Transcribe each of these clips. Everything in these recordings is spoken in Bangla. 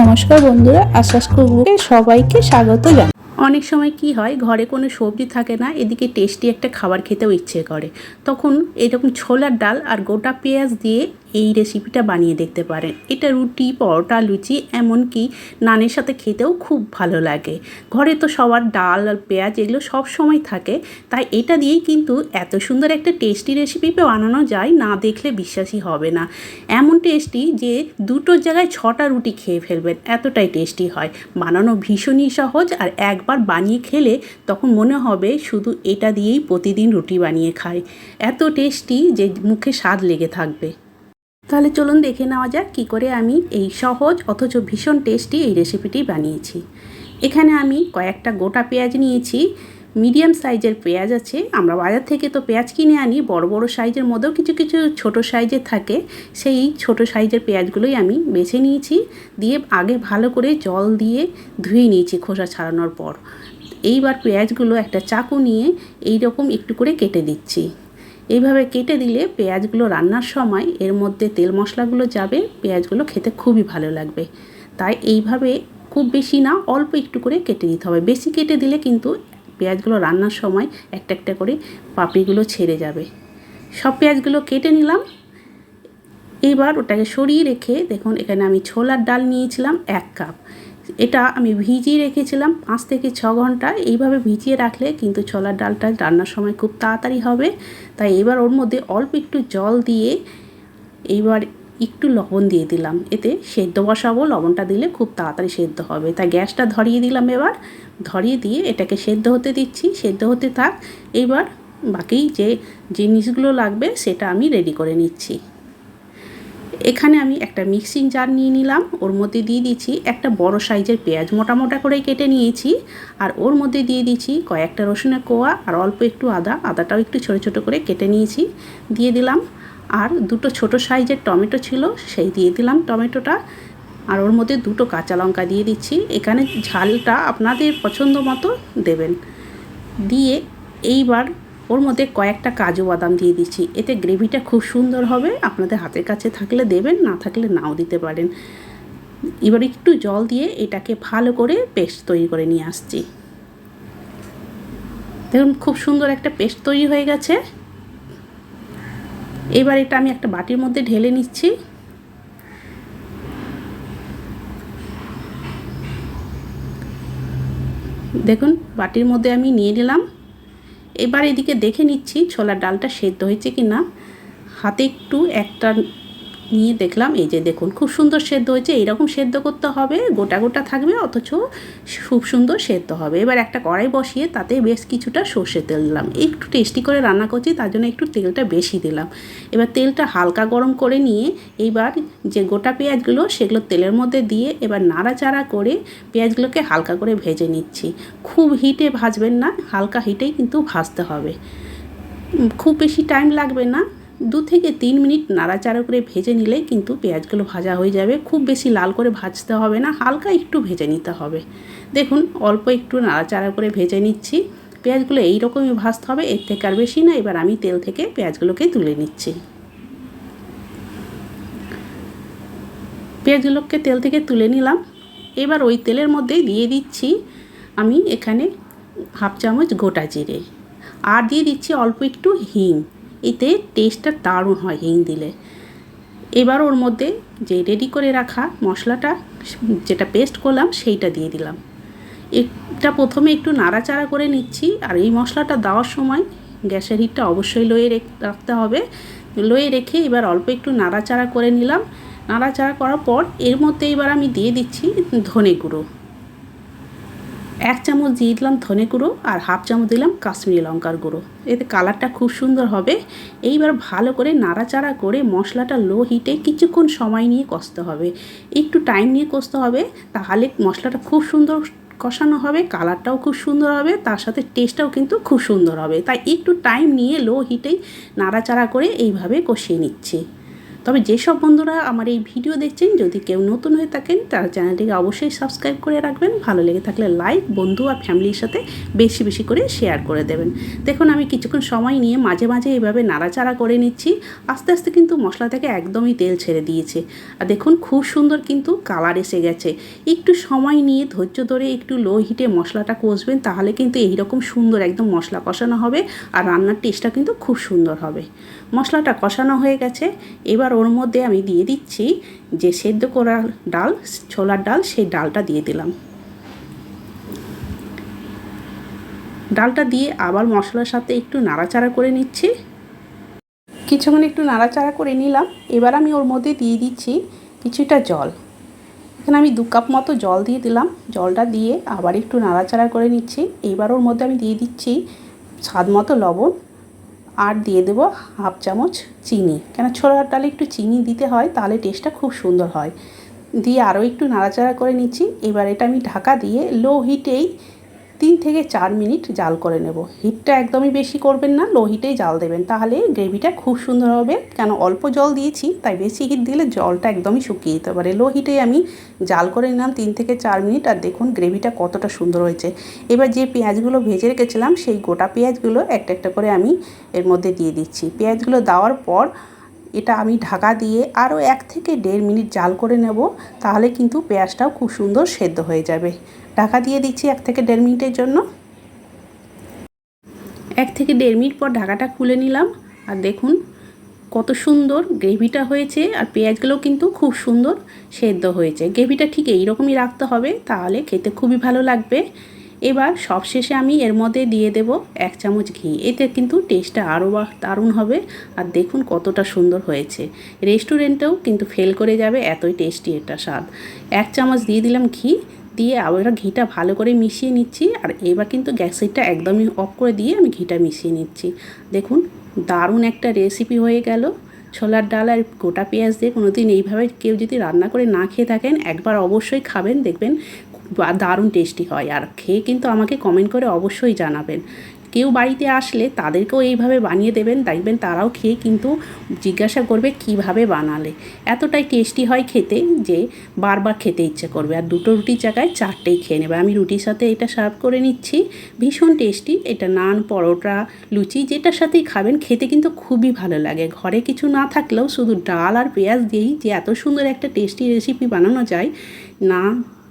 নমস্কার বন্ধুরা আশ্বাস কুকুরকে সবাইকে স্বাগত জানাই। অনেক সময় কি হয়, ঘরে কোনো সবজি থাকে না, এদিকে টেস্টি একটা খাবার খেতেও ইচ্ছে করে। তখন এরকম ছোলার ডাল আর গোটা পেঁয়াজ দিয়ে এই রেসিপিটা বানিয়ে দেখতে পারেন। এটা রুটি, পরোটা, লুচি, এমনকি নানের সাথে খেতেও খুব ভালো লাগে। ঘরে তো সবার ডাল আর পেঁয়াজ এগুলো সব সময় থাকে, তাই এটা দিয়েই কিন্তু এত সুন্দর একটা টেস্টি রেসিপি বানানো যায়, না দেখলে বিশ্বাসই হবে না। এমন টেস্টি যে দুটোর জায়গায় ছটা রুটি খেয়ে ফেলবেন, এতটাই টেস্টি হয়। বানানো ভীষণই সহজ আর একবার বানিয়ে খেলে তখন মনে হবে শুধু এটা দিয়েই প্রতিদিন রুটি বানিয়ে খায় এত টেস্টি যে মুখে স্বাদ লেগে থাকবে। তাহলে চলুন দেখে নেওয়া যাক কী করে আমি এই সহজ অথচ ভীষণ টেস্টি এই রেসিপিটি বানিয়েছি। এখানে আমি কয়েকটা গোটা পেঁয়াজ নিয়েছি মিডিয়াম সাইজের পেঁয়াজ আছে। আমরা বাজার থেকে তো পেঁয়াজ কিনে আনি, বড় বড় সাইজের মধ্যেও কিছু কিছু ছোট সাইজের থাকে। সেই ছোট সাইজের পেঁয়াজগুলোই আমি বেছে নিয়েছি, দিয়ে আগে ভালো করে জল দিয়ে ধুয়ে নিয়েছি খোসা ছাড়ানোর পর। এইবার পেঁয়াজগুলো একটা চাকু নিয়ে এই রকম একটু করে কেটে দিচ্ছি। এইভাবে কেটে দিলে পেঁয়াজগুলো রান্নার সময় এর মধ্যে তেল মশলাগুলো যাবে, পেঁয়াজগুলো খেতে খুবই ভালো লাগবে। তাই এইভাবে খুব বেশি না, অল্প একটু করে কেটে দিতে হবে। বেশি কেটে দিলে কিন্তু পেঁয়াজগুলো রান্নার সময় একটা একটা করে পাপড়িগুলো ছেড়ে যাবে। সব পেঁয়াজগুলো কেটে নিলাম। এইবার ওটাকে সরিয়ে রেখে দেখুন, এখানে আমি ছোলার ডাল নিয়েছিলাম এক কাপ। এটা আমি ভিজিয়ে রেখেছিলাম পাঁচ থেকে ছ ঘণ্টা। এইভাবে ভিজিয়ে রাখলে কিন্তু ছোলার ডালটা রান্নার সময় খুব তাড়াতাড়ি হবে। তাই এবার ওর মধ্যে অল্প একটু জল দিয়ে এইবার একটু লবণ দিয়ে দিলাম। এতে সেদ্ধ বসাবো, লবণটা দিলে খুব তাড়াতাড়ি সেদ্ধ হবে। তাই গ্যাসটা ধরিয়ে দিলাম এবার। ধরিয়ে দিয়ে এটাকে সেদ্ধ হতে দিচ্ছি। সেদ্ধ হতে থাক। এইবার বাকি যে জিনিসগুলো লাগবে সেটা আমি রেডি করে নিচ্ছি। এখানে আমি একটা মিক্সিং জার নিয়ে নিলাম। ওর মধ্যে দিয়ে দিচ্ছি একটা বড় সাইজের পেঁয়াজ মোটা মোটা করে কেটে নিয়েছি। আর ওর মধ্যে দিয়ে দিচ্ছি কয়েকটা রসুনের কোয়া আর অল্প একটু আদা। আদাটাও একটু ছোটো ছোটো করে কেটে নিয়েছি, দিয়ে দিলাম। আর দুটো ছোট সাইজের টমেটো ছিল, সেই দিয়ে দিলাম টমেটোটা। আর ওর মধ্যে দুটো কাঁচা লঙ্কা দিয়ে দিচ্ছি। এখানে ঝালটা আপনাদের পছন্দ মতো দেবেন। দিয়ে এইবার ওর মধ্যে কয়েকটা কাজু বাদাম দিয়ে দিচ্ছি। এতে গ্রেভিটা খুব সুন্দর হবে। আপনাদের হাতের কাছে থাকলে দেবেন, না থাকলে নাও দিতে পারেন। এবার একটু জল দিয়ে এটাকে ভালো করে পেস্ট তৈরি করে নিয়ে আসছি। দেখুন, খুব সুন্দর একটা পেস্ট তৈরি হয়ে গেছে। এবার এটা আমি একটা বাটির মধ্যে ঢেলে নিচ্ছি। দেখুন, বাটির মধ্যে আমি নিয়ে নিলাম। এবার এদিকে দেখে নিচ্ছি ছোলার ডালটা সেদ্ধ হয়েছে কি না হাতে একটু একটা নিয়ে দেখলাম, এই যে দেখুন, খুব সুন্দর সেদ্ধ হয়েছে, এইরকম সেদ্ধ করতে হবে, গোটা গোটা থাকবে, অথচ খুব সুন্দর সেদ্ধ হবে। এবার একটা কড়াই বসিয়ে তাতে বেশ কিছুটা সর্ষে তেল দিলাম। একটু টেস্টি করে রান্না করছি, তার জন্য একটু তেলটা বেশি দিলাম। এবার তেলটা হালকা গরম করে নিয়ে, এইবার যে গোটা পেঁয়াজগুলো, সেগুলো তেলের মধ্যে দিয়ে এবার নাড়াচাড়া করে পেঁয়াজগুলোকে হালকা করে ভেজে নিচ্ছি। খুব হিটে ভাজবেন না, হালকা হিটেই কিন্তু ভাজতে হবে। খুব বেশি টাইম লাগবে না। দু থেকে তিন মিনিট নাড়াচাড়া করে ভেজে নিলে কিন্তু পেঁয়াজগুলো ভাজা হয়ে যাবে। খুব বেশি লাল করে ভাজতে হবে না, হালকা একটু ভেজে নিতে হবে। দেখুন, অল্প একটু নাড়াচাড়া করে ভেজে নিচ্ছি। পেঁয়াজগুলো এইরকমই ভাজতে হবে, এর থেকে আর বেশি না। এবার আমি তেল থেকে পেঁয়াজগুলোকে তুলে নিচ্ছি। পেঁয়াজগুলোকে তেল থেকে তুলে নিলাম। এবার ওই তেলের মধ্যেই দিয়ে দিচ্ছি আমি এখানে হাফ চামচ গোটা জিরে। আর দিয়ে দিচ্ছি অল্প একটু হিং। এতে টেস্টটা দারুণ হয় হিং দিলে এবার ওর মধ্যে যে রেডি করে রাখা মশলাটা, যেটা পেস্ট করলাম সেইটা দিয়ে দিলাম। এটা প্রথমে একটু নাড়াচাড়া করে নিচ্ছি, আর এই মশলাটা দেওয়ার সময় গ্যাসের হিটটা অবশ্যই লোয়ে রাখতে হবে। লয়ে রেখে এবার অল্প একটু নাড়াচাড়া করে নিলাম। নাড়াচাড়া করার পর এর মধ্যে এবার আমি দিয়ে দিচ্ছি ধনে গুঁড়ো। এক চামচ দিয়ে দিলাম ধনে গুঁড়ো আর হাফ চামচ দিলাম কাশ্মীরি লঙ্কার গুঁড়ো। এতে কালারটা খুব সুন্দর হবে। এইবার ভালো করে নাড়াচাড়া করে মশলাটা লো হিটে কিছুক্ষণ সময় নিয়ে কষতে হবে। একটু টাইম নিয়ে কষতে হবে, তাহলে মশলাটা খুব সুন্দর কষানো হবে, কালারটাও খুব সুন্দর হবে, তার সাথে টেস্টটাও কিন্তু খুব সুন্দর হবে। তাই একটু টাইম নিয়ে লো হিটেই নাড়াচাড়া করে এইভাবে কষিয়ে নিচ্ছি। তবে যেসব বন্ধুরা আমার এই ভিডিও দেখছেন, যদি কেউ নতুন হয়ে থাকেন, তার চ্যানেলটিকে অবশ্যই সাবস্ক্রাইব করে রাখবেন। ভালো লেগে থাকলে লাইক, বন্ধু আর ফ্যামিলির সাথে বেশি বেশি করে শেয়ার করে দেবেন। দেখুন, আমি কিছুক্ষণ সময় নিয়ে মাঝে মাঝে এভাবে নাড়াচাড়া করে নিচ্ছি। আস্তে আস্তে কিন্তু মশলা থেকে একদমই তেল ছেড়ে দিয়েছে। আর দেখুন, খুব সুন্দর কিন্তু কালার এসে গেছে। একটু সময় নিয়ে ধৈর্য ধরে একটু লো হিটে মশলাটা কষবেন, তাহলে কিন্তু এইরকম সুন্দর একদম মশলা কষানো হবে। আর রান্নার টেস্টটা কিন্তু খুব সুন্দর হবে। মশলাটা কষানো হয়ে গেছে। এবার ওর মধ্যে আমি দিয়ে দিচ্ছি যে সেদ্ধ করা ডাল, ছোলার ডাল, সেই ডালটা দিয়ে দিলাম। ডালটা দিয়ে আবার মশলার সাথে একটু নাড়াচাড়া করে নিচ্ছি। কিছুক্ষণ একটু নাড়াচাড়া করে নিলাম। এবার আমি ওর মধ্যে দিয়ে দিচ্ছি কিছুটা জল। এখানে আমি দু কাপ মতো জল দিয়ে দিলাম। জলটা দিয়ে আবার একটু নাড়াচাড়া করে নিচ্ছি। এবার ওর মধ্যে আমি দিয়ে দিচ্ছি স্বাদ মতো লবণ। আর দিয়ে দেব হাফ চামচ চিনি। কেন ছোলার ডালে একটু চিনি দিতে হয়, তাহলে টেস্টটা খুব সুন্দর হয়। দিয়ে আরও একটু নাড়াচাড়া করে নিচ্ছি। এবার এটা আমি ঢাকা দিয়ে লো হিটেই তিন থেকে চার মিনিট জাল করে নেব। হিটটা একদমই বেশি করবেন না লো হিটেই জাল দেবেন। তাহলে গ্রেভিটা খুব সুন্দর হবে। কেন, অল্প জল দিয়েছি, তাই বেশি হিট দিলে জলটা একদমই শুকিয়ে যেতে পারে। লো হিটেই আমি জাল করে নিলাম তিন থেকে চার মিনিট, আর দেখুন গ্রেভিটা কতটা সুন্দর হয়েছে। এবার যে পেঁয়াজগুলো ভেজে রেখেছিলাম, সেই গোটা পেঁয়াজগুলো একটা একটা করে আমি এর মধ্যে দিয়ে দিচ্ছি। পেঁয়াজগুলো দেওয়ার পর এটা আমি ঢাকা দিয়ে আরও এক থেকে দেড় মিনিট জাল করে নেব। তাহলে কিন্তু পেঁয়াজটাও খুব সুন্দর সেদ্ধ হয়ে যাবে। ঢাকা দিয়ে দিচ্ছি এক থেকে দেড় মিনিটের জন্য। এক থেকে দেড় মিনিট পর ঢাকাটা খুলে নিলাম। আর দেখুন কত সুন্দর গ্রেভিটা হয়েছে আর পেঁয়াজগুলো কিন্তু খুব সুন্দর সেদ্ধ হয়েছে। গ্রেভিটা ঠিক এইরকমই রাখতে হবে, তাহলে খেতে খুবই ভালো লাগবে। এবার সবশেষে আমি এর মধ্যে দিয়ে দেব এক চামচ ঘি। এতে কিন্তু টেস্টটা আরও দারুণ হবে। আর দেখুন কতটা সুন্দর হয়েছে। রেস্টুরেন্টেও কিন্তু ফেল করে যাবে এতই টেস্টি এটা স্বাদ। এক চামচ দিয়ে দিলাম ঘি। দিয়ে আবার ঘিটা ভালো করে মিশিয়ে নিচ্ছি। আর এবার কিন্তু গ্যাসেরটা একদমই অফ করে দিয়ে আমি ঘিটা মিশিয়ে নিচ্ছি। দেখুন, দারুণ একটা রেসিপি হয়ে গেল। ছোলার ডাল আর গোটা পেঁয়াজ দিয়ে কোনো দিন এইভাবে কেউ যদি রান্না করে না খেয়ে থাকেন, একবার অবশ্যই খাবেন, দেখবেন দারুণ টেস্টি হয়। আর খেয়ে কিন্তু আমাকে কমেন্ট করে অবশ্যই জানাবেন। কেউ বাড়িতে আসলে তাদেরকেও এইভাবে বানিয়ে দেবেন, দেখবেন তারাও খেয়ে কিন্তু জিজ্ঞাসা করবে কীভাবে বানালে। এতটাই টেস্টি হয় খেতে যে বারবার খেতে ইচ্ছে করবে। আর দুটো রুটির জায়গায় চারটেই খেয়ে নেবে। আমি রুটির সাথে এটা সার্ভ করে নিচ্ছি। ভীষণ টেস্টি। এটা নান, পরোটা, লুচি যেটার সাথেই খাবেন, খেতে কিন্তু খুবই ভালো লাগে। ঘরে কিছু না থাকলেও শুধু ডাল আর পেঁয়াজ দিয়েই যে এত সুন্দর একটা টেস্টি রেসিপি বানানো যায়, না,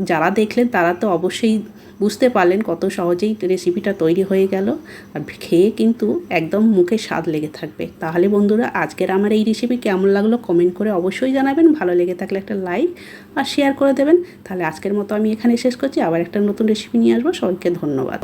যারা দেখলেন তারা তো অবশ্যই বুঝতে পারলেন কত সহজেই রেসিপিটা তৈরি হয়ে গেল আর খেয়ে কিন্তু একদম মুখে স্বাদ লেগে থাকবে। তাহলে বন্ধুরা, আজকের আমার এই রেসিপি কেমন লাগল কমেন্ট করে অবশ্যই জানাবেন। ভালো লেগে থাকলে একটা লাইক আর শেয়ার করে দেবেন। তাহলে আজকের মতো আমি এখানে শেষ করছি। আবার একটা নতুন রেসিপি নিয়ে আসব। সবাইকে ধন্যবাদ।